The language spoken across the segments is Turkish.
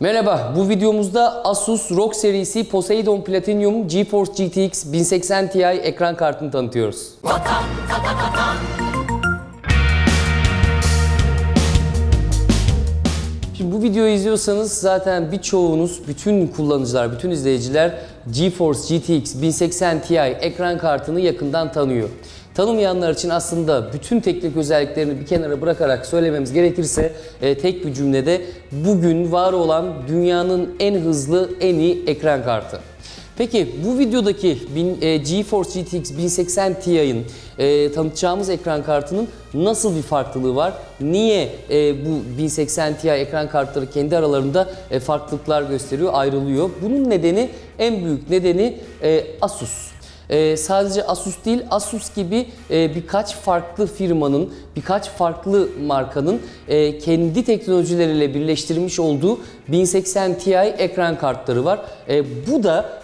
Merhaba, bu videomuzda Asus ROG serisi Poseidon Platinum GeForce GTX 1080 Ti ekran kartını tanıtıyoruz. Şimdi bu videoyu izliyorsanız zaten birçoğunuz, bütün kullanıcılar, bütün izleyiciler GeForce GTX 1080 Ti ekran kartını yakından tanıyor. Tanımayanlar için aslında bütün teknik özelliklerini bir kenara bırakarak söylememiz gerekirse e, tek bir cümlede bugün var olan dünyanın en hızlı, en iyi ekran kartı. Peki bu videodaki e, GeForce GTX 1080 Ti'nin e, tanıtacağımız ekran kartının nasıl bir farklılığı var? Niye e, bu 1080 Ti ekran kartları kendi aralarında e, farklılıklar gösteriyor, ayrılıyor? Bunun nedeni, en büyük nedeni e, Asus. Ee, sadece Asus değil, Asus gibi e, birkaç farklı firmanın, birkaç farklı markanın e, kendi teknolojileriyle birleştirmiş olduğu 1080 Ti ekran kartları var. E, bu da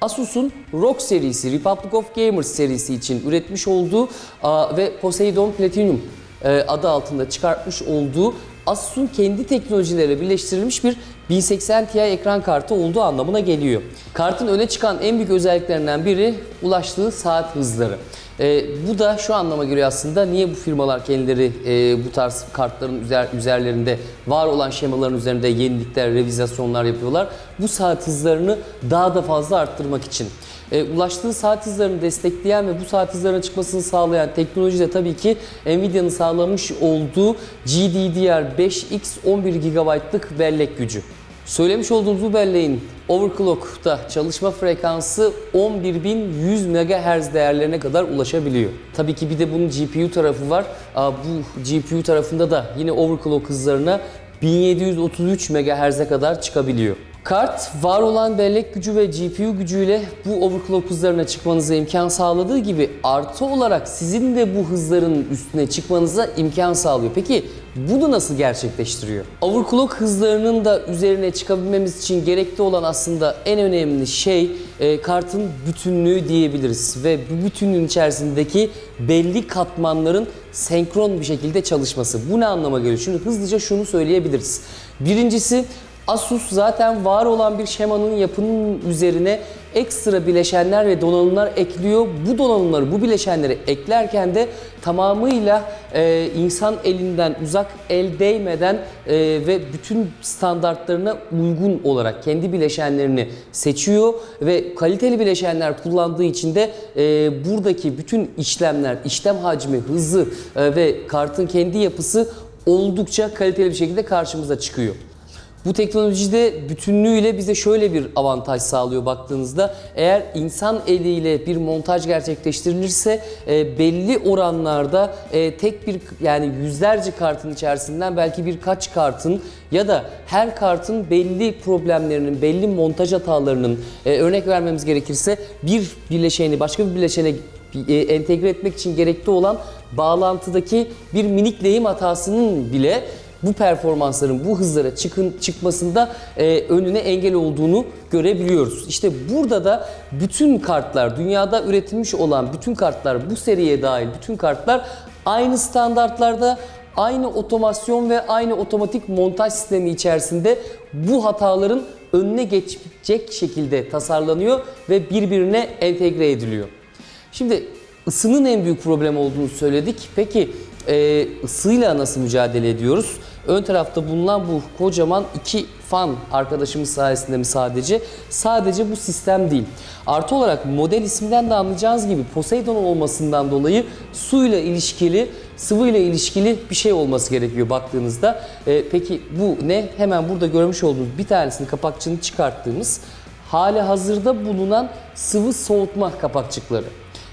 Asus'un ROG serisi, Republic of Gamers serisi için üretmiş olduğu a, ve Poseidon Platinum e, adı altında çıkartmış olduğu Asus'un kendi teknolojileriyle birleştirilmiş bir 1080 Ti ekran kartı olduğu anlamına geliyor. Kartın öne çıkan en büyük özelliklerinden biri ulaştığı saat hızları. E, bu da şu anlama geliyor aslında niye bu firmalar kendileri e, bu tarz kartların üzer, üzerlerinde var olan şemaların üzerinde yenilikler, revizasyonlar yapıyorlar. Bu saat hızlarını daha da fazla arttırmak için. E, ulaştığı saat hızlarını destekleyen ve bu saat hızlarının çıkmasını sağlayan teknoloji de tabii ki Nvidia'nın sağlamış olduğu GDDR5X 11 GB'lık bellek gücü. Söylemiş olduğumuz bu belleğin overclock'ta çalışma frekansı 11100 MHz değerlerine kadar ulaşabiliyor. Tabii ki bir de bunun GPU tarafı var. Bu GPU tarafında da yine overclock hızlarına 1733 MHz'e kadar çıkabiliyor. Kart var olan bellek gücü ve GPU gücüyle bu overclock hızlarına çıkmanıza imkan sağladığı gibi artı olarak sizin de bu hızların üstüne çıkmanıza imkan sağlıyor. Peki bunu nasıl gerçekleştiriyor? Overclock hızlarının da üzerine çıkabilmemiz için gerekli olan aslında en önemli şey e, kartın bütünlüğü diyebiliriz ve bu bütünlüğün içerisindeki belli katmanların senkron bir şekilde çalışması. Bu ne anlama geliyor? Şimdi hızlıca şunu söyleyebiliriz. Birincisi Asus zaten var olan bir şemanın yapının üzerine ekstra bileşenler ve donanımlar ekliyor. Bu donanımları, bu bileşenleri eklerken de tamamıyla e, insan elinden uzak, el değmeden e, ve bütün standartlarına uygun olarak kendi bileşenlerini seçiyor ve kaliteli bileşenler kullandığı için de e, buradaki bütün işlemler, işlem hacmi, hızı e, ve kartın kendi yapısı oldukça kaliteli bir şekilde karşımıza çıkıyor. Bu teknolojide bütünlüğüyle bize şöyle bir avantaj sağlıyor baktığınızda. Eğer insan eliyle bir montaj gerçekleştirilirse e, belli oranlarda e, tek bir yani yüzlerce kartın içerisinden belki birkaç kartın ya da her kartın belli problemlerinin, belli montaj hatalarının e, örnek vermemiz gerekirse bir bileşeni başka bir bileşene e, entegre etmek için gerekli olan bağlantıdaki bir minik lehim hatasının bile bu performansların bu hızlara çıkın çıkmasında e, önüne engel olduğunu görebiliyoruz. İşte burada da bütün kartlar, dünyada üretilmiş olan bütün kartlar, bu seriye dahil bütün kartlar aynı standartlarda, aynı otomasyon ve aynı otomatik montaj sistemi içerisinde bu hataların önüne geçecek şekilde tasarlanıyor ve birbirine entegre ediliyor. Şimdi ısının en büyük problem olduğunu söyledik. Peki e, ısıyla nasıl mücadele ediyoruz? Ön tarafta bulunan bu kocaman iki fan arkadaşımız sayesinde mi sadece? Sadece bu sistem değil. Artı olarak model isminden de anlayacağınız gibi Poseidon olmasından dolayı suyla ilişkili, sıvıyla ilişkili bir şey olması gerekiyor baktığınızda. E, peki bu ne? Hemen burada görmüş olduğunuz bir tanesini kapakçını çıkarttığımız hali hazırda bulunan sıvı soğutma kapakçıkları.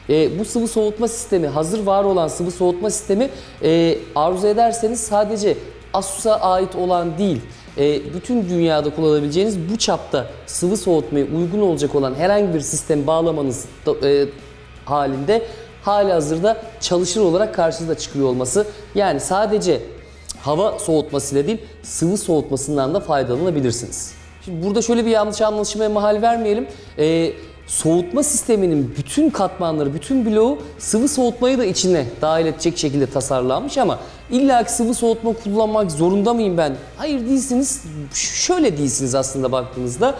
E, bu sıvı soğutma sistemi, hazır var olan sıvı soğutma sistemi e, arzu ederseniz sadece Asus'a ait olan değil, e, bütün dünyada kullanabileceğiniz bu çapta sıvı soğutmaya uygun olacak olan herhangi bir sistem bağlamanız da- e, halinde hali hazırda çalışır olarak karşınıza çıkıyor olması. Yani sadece hava soğutmasıyla değil, sıvı soğutmasından da faydalanabilirsiniz. Şimdi burada şöyle bir yanlış anlaşılmaya mahal vermeyelim. Ee, soğutma sisteminin bütün katmanları, bütün bloğu sıvı soğutmayı da içine dahil edecek şekilde tasarlanmış ama illa ki sıvı soğutma kullanmak zorunda mıyım ben? Hayır değilsiniz. Şöyle değilsiniz aslında baktığınızda.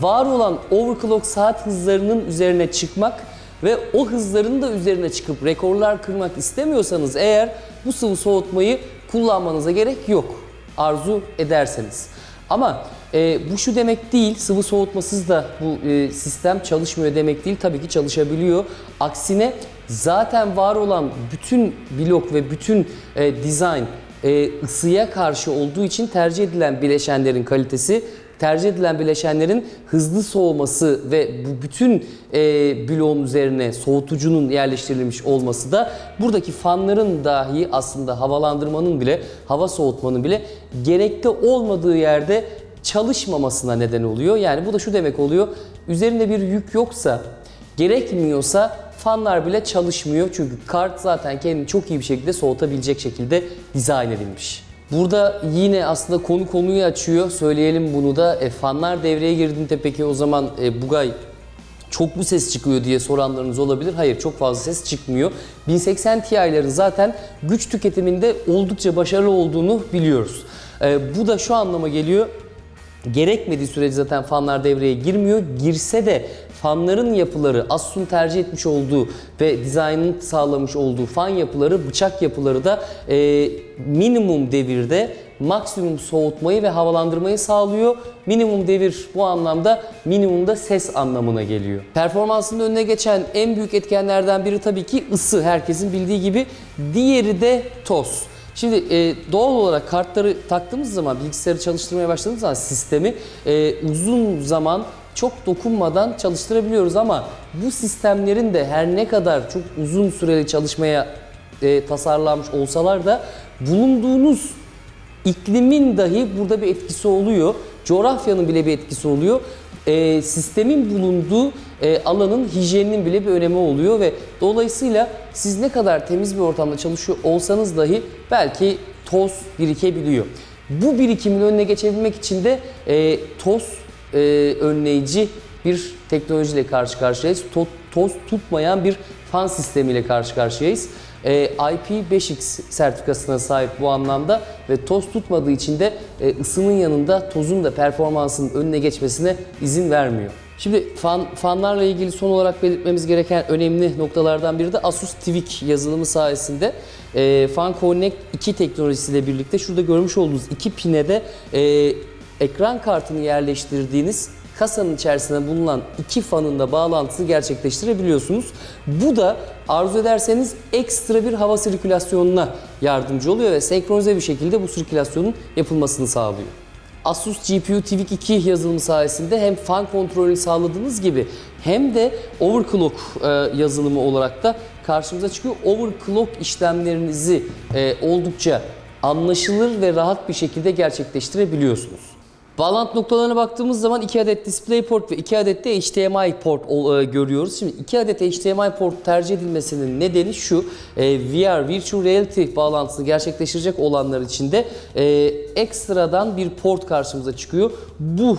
Var olan overclock saat hızlarının üzerine çıkmak ve o hızların da üzerine çıkıp rekorlar kırmak istemiyorsanız eğer bu sıvı soğutmayı kullanmanıza gerek yok. Arzu ederseniz. Ama e, bu şu demek değil, sıvı soğutmasız da bu e, sistem çalışmıyor demek değil. Tabii ki çalışabiliyor. Aksine zaten var olan bütün blok ve bütün e, dizayn e, ısıya karşı olduğu için tercih edilen bileşenlerin kalitesi tercih edilen bileşenlerin hızlı soğuması ve bu bütün e, bloğun üzerine soğutucunun yerleştirilmiş olması da buradaki fanların dahi aslında havalandırmanın bile hava soğutmanın bile gerekli olmadığı yerde çalışmamasına neden oluyor. Yani bu da şu demek oluyor. Üzerinde bir yük yoksa, gerekmiyorsa fanlar bile çalışmıyor. Çünkü kart zaten kendini çok iyi bir şekilde soğutabilecek şekilde dizayn edilmiş. Burada yine aslında konu konuyu açıyor. Söyleyelim bunu da. E, fanlar devreye girdiğinde peki o zaman e, Bugay çok mu ses çıkıyor diye soranlarınız olabilir. Hayır çok fazla ses çıkmıyor. 1080 Ti'lerin zaten güç tüketiminde oldukça başarılı olduğunu biliyoruz. E, bu da şu anlama geliyor. Gerekmediği sürece zaten fanlar devreye girmiyor. Girse de fanların yapıları, Asus'un tercih etmiş olduğu ve dizaynını sağlamış olduğu fan yapıları, bıçak yapıları da e, minimum devirde maksimum soğutmayı ve havalandırmayı sağlıyor. Minimum devir bu anlamda minimumda ses anlamına geliyor. Performansının önüne geçen en büyük etkenlerden biri tabii ki ısı. Herkesin bildiği gibi. Diğeri de toz. Şimdi e, doğal olarak kartları taktığımız zaman, bilgisayarı çalıştırmaya başladığımız zaman sistemi e, uzun zaman çok dokunmadan çalıştırabiliyoruz ama bu sistemlerin de her ne kadar çok uzun süreli çalışmaya e, tasarlanmış olsalar da bulunduğunuz iklimin dahi burada bir etkisi oluyor. Coğrafyanın bile bir etkisi oluyor. E, sistemin bulunduğu e, alanın hijyeninin bile bir önemi oluyor ve dolayısıyla siz ne kadar temiz bir ortamda çalışıyor olsanız dahi belki toz birikebiliyor. Bu birikimin önüne geçebilmek için de e, toz e, önleyici bir teknolojiyle karşı karşıyayız. To- toz tutmayan bir fan sistemiyle karşı karşıyayız. E, IP5X sertifikasına sahip bu anlamda ve toz tutmadığı için de e, ısının yanında tozun da performansının önüne geçmesine izin vermiyor. Şimdi fan, fanlarla ilgili son olarak belirtmemiz gereken önemli noktalardan biri de Asus Tvik yazılımı sayesinde e, Fan Connect 2 teknolojisiyle birlikte şurada görmüş olduğunuz iki pinede e, ekran kartını yerleştirdiğiniz kasanın içerisinde bulunan iki fanın da bağlantısını gerçekleştirebiliyorsunuz. Bu da arzu ederseniz ekstra bir hava sirkülasyonuna yardımcı oluyor ve senkronize bir şekilde bu sirkülasyonun yapılmasını sağlıyor. Asus GPU Tvik 2 yazılımı sayesinde hem fan kontrolünü sağladığınız gibi hem de overclock e, yazılımı olarak da karşımıza çıkıyor. Overclock işlemlerinizi e, oldukça anlaşılır ve rahat bir şekilde gerçekleştirebiliyorsunuz. Bağlantı noktalarına baktığımız zaman 2 adet DisplayPort ve 2 adet de HDMI port e, görüyoruz. Şimdi 2 adet HDMI port tercih edilmesinin nedeni şu. e, VR, Virtual Reality bağlantısını gerçekleştirecek olanlar için de e, ekstradan bir port karşımıza çıkıyor. Bu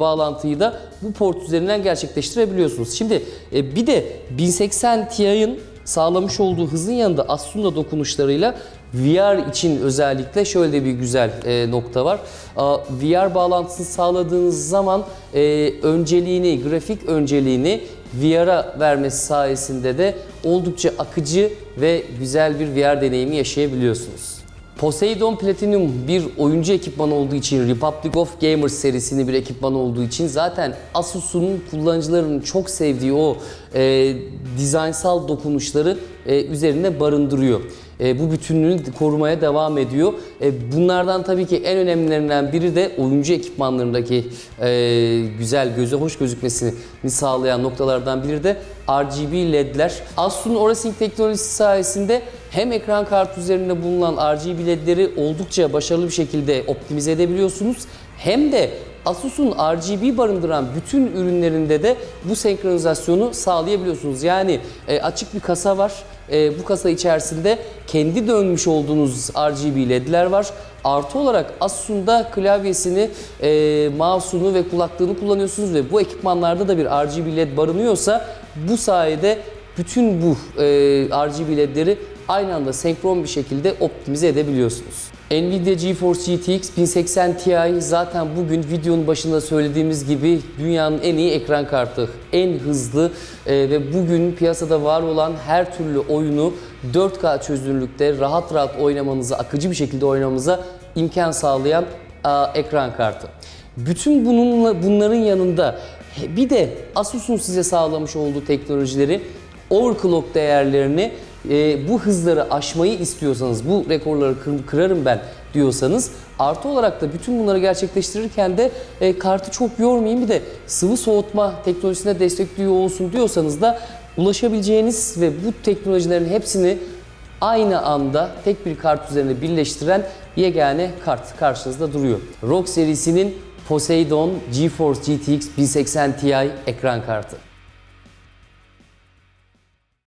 bağlantıyı da bu port üzerinden gerçekleştirebiliyorsunuz. Şimdi bir de 1080 Ti'nin sağlamış olduğu hızın yanında Asus'un da dokunuşlarıyla VR için özellikle şöyle bir güzel e, nokta var. Aa, VR bağlantısını sağladığınız zaman e, önceliğini, grafik önceliğini VR'a vermesi sayesinde de oldukça akıcı ve güzel bir VR deneyimi yaşayabiliyorsunuz. Poseidon Platinum bir oyuncu ekipman olduğu için, Republic of Gamers serisini bir ekipman olduğu için zaten Asus'un kullanıcılarının çok sevdiği o e, dizaynsal dokunuşları e, üzerine barındırıyor. E, bu bütünlüğünü korumaya devam ediyor. E, bunlardan tabii ki en önemlilerinden biri de oyuncu ekipmanlarındaki e, güzel, göze hoş gözükmesini sağlayan noktalardan biri de RGB LED'ler. Asus'un OraSync teknolojisi sayesinde hem ekran kartı üzerinde bulunan RGB LED'leri oldukça başarılı bir şekilde optimize edebiliyorsunuz hem de Asus'un RGB barındıran bütün ürünlerinde de bu senkronizasyonu sağlayabiliyorsunuz. Yani e, açık bir kasa var. E, bu kasa içerisinde kendi dönmüş olduğunuz RGB ledler var. Artı olarak Asus'un da klavyesini, e, mouse'unu ve kulaklığını kullanıyorsunuz ve bu ekipmanlarda da bir RGB LED barınıyorsa bu sayede bütün bu e, RGB LED'leri aynı anda senkron bir şekilde optimize edebiliyorsunuz. Nvidia GeForce GTX 1080 Ti zaten bugün videonun başında söylediğimiz gibi dünyanın en iyi ekran kartı, en hızlı e, ve bugün piyasada var olan her türlü oyunu 4K çözünürlükte rahat rahat oynamanıza, akıcı bir şekilde oynamanıza imkan sağlayan a, ekran kartı. Bütün bununla bunların yanında bir de Asus'un size sağlamış olduğu teknolojileri overclock değerlerini e, bu hızları aşmayı istiyorsanız, bu rekorları kır- kırarım ben diyorsanız artı olarak da bütün bunları gerçekleştirirken de e, kartı çok yormayayım bir de sıvı soğutma teknolojisine destekliyor olsun diyorsanız da ulaşabileceğiniz ve bu teknolojilerin hepsini aynı anda tek bir kart üzerine birleştiren yegane kart karşınızda duruyor. ROG serisinin Poseidon GeForce GTX 1080 Ti ekran kartı.